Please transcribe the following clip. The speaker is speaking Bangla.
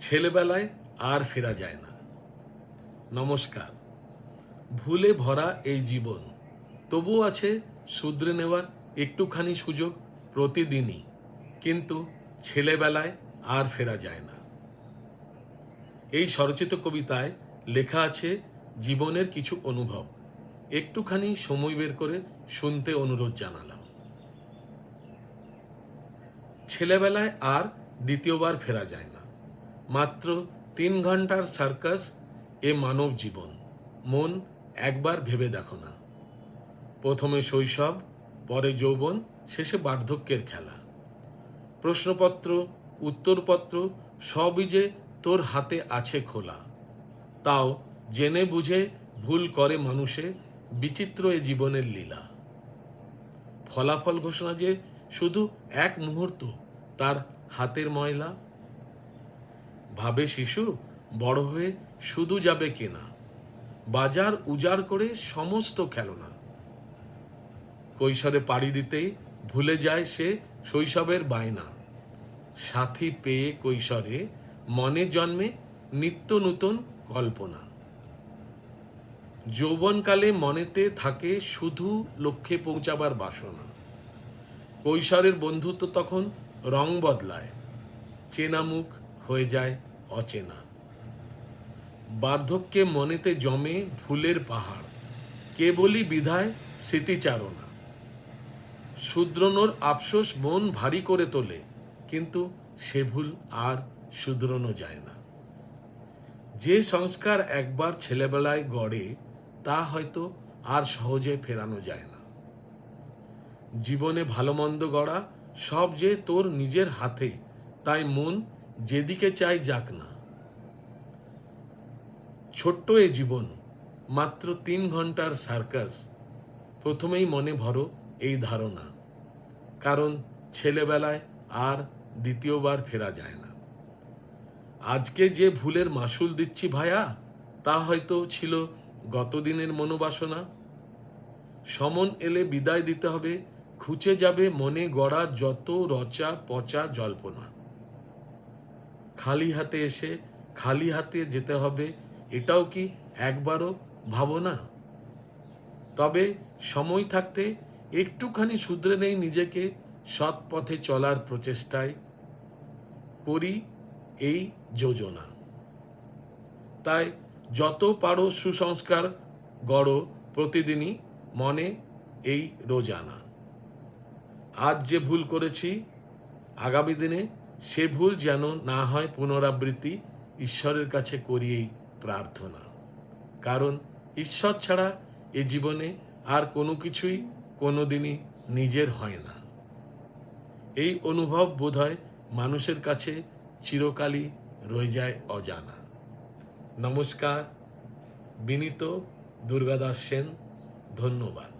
ছেলেবেলায় আর ফেরা যায় না। নমস্কার। ভুলে ভরা এই জীবন তবু আছে শুধরে নেওয়ার একটুখানি সুযোগ প্রতিদিনই, কিন্তু ছেলেবেলায় আর ফেরা যায় না। এই স্বরচিত কবিতায় লেখা আছে জীবনের কিছু অনুভব, একটুখানি সময় বের করে শুনতে অনুরোধ জানালাম। ছেলেবেলায় আর দ্বিতীয়বার ফেরা যায় না। মাত্র তিন ঘণ্টার সার্কাস এ মানব জীবন। মন একবার ভেবে দেখো না। প্রথমে শৈশব, পরে যৌবন, শেষে বার্ধক্যের খেলা। প্রশ্নপত্র, উত্তরপত্র সবই যে তোর হাতে আছে খোলা। তাও জেনে বুঝে ভুল করে মানুষে বিচিত্র এ জীবনের লীলা। ফলাফল ঘোষণা যে শুধু এক মুহূর্ত, তার হাতের ময়লা ভাবে শিশু, বড় হয়ে শুধু যাবে কেনা। বাজার উজাড় করে সমস্ত খেলনা। কৈশোরে পাড়ি দিতেই ভুলে যায় সে শৈশবের বায়না। সাথী পেয়ে কৈশোরে মনে জন্মে নিত্য নূতন কল্পনা। যৌবনকালে মনেতে থাকে শুধু লক্ষ্যে পৌঁছাবার বাসনা। কৈশোরের বন্ধুত্ব তখন রং বদলায়। চেনা মুখ হয়ে যায় অচেনা। বার্ধক্যে মনেতে জমে ভুলের পাহাড়। কেবলই বিধায় স্মৃতিচারণা। শুদ্রনোর আফসোস মন ভারী করে তোলে, কিন্তু সে ভুল আর শুধরানো যায় না। যে সংস্কার একবার ছেলেবেলায় গড়ে, তা হয়তো আর সহজে ফেরানো যায় না। জীবনে ভালো মন্দ গড়া সব যে তোর নিজের হাতে, তাই মন যেদিকে চাই যাক না। ছোট্ট এ জীবন, মাত্র তিন ঘণ্টার সার্কাস, প্রথমেই মনে ভরো এই ধারণা। কারণ ছেলেবেলায় আর দ্বিতীয়বার ফেরা যায় না। আজকে যে ভুলের মাসুল দিচ্ছি ভায়া, তা হয়তো ছিল গতদিনের মনোবাসনা। সমন এলে বিদায় দিতে হবে, খুঁচে যাবে মনে গড়া যত রচা পচা জল্পনা। খালি হাতে এসে খালি হাতে যেতে হবে, এটাও কি একবারও ভাবো না? তবে সময় থাকতে একটুখানি শুধরে নেই নিজেকে সৎ পথে চলার প্রচেষ্টায়। করি এই যোজনা। তাই যত পারো সুসংস্কার গড়ো প্রতিদিনই মনে এই রোজানা। আজ যে ভুল করেছি, আগামী দিনে সে ভুল যেন না হয় পুনরাবৃত্তি ঈশ্বরের কাছে করিয়েই প্রার্থনা। কারণ ঈশ্বর ছাড়া এ জীবনে আর কোনো কিছুই কোনো দিনই নিজের হয় না। এই অনুভব বোধহয় মানুষের কাছে চিরকালই রয়ে যায় অজানা। নমস্কার, বিনীত দুর্গাদাস সেন, ধন্যবাদ।